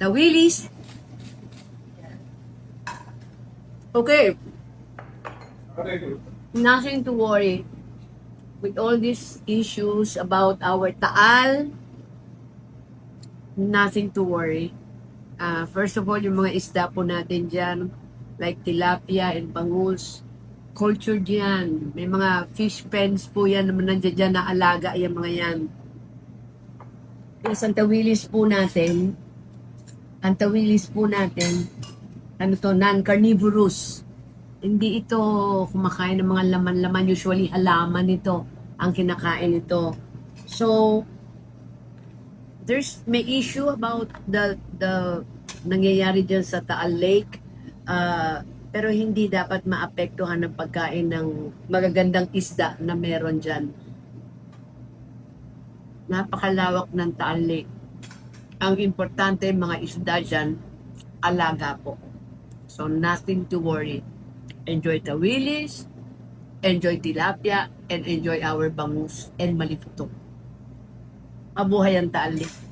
The Willies. Okay. Nothing to worry with all these issues about our Taal. Nothing to worry. Ah, first of all, yung mga isda po natin dyan, like tilapia and bangus, cultured yan. May mga fish pens po yan naman nandiyan dyan na alaga yung mga yan. Yung Santa Willis po natin, ang tawilis po natin, ano to, non-carnivorous. Hindi ito kumakain ng mga laman-laman. Usually, halaman ito ang kinakain ito. So, there's may issue about the the nangyayari dyan sa Taal Lake. Ah, pero hindi dapat maapektuhan ng pagkain ng magagandang isda na meron dyan. Napakalawak ng Taal Lake. Ang importante, mga isda dyan, alaga po. So, nothing to worry. Enjoy the willies, enjoy tilapia, and enjoy our bangus and maliputok. Mabuhay ang Taal Lake.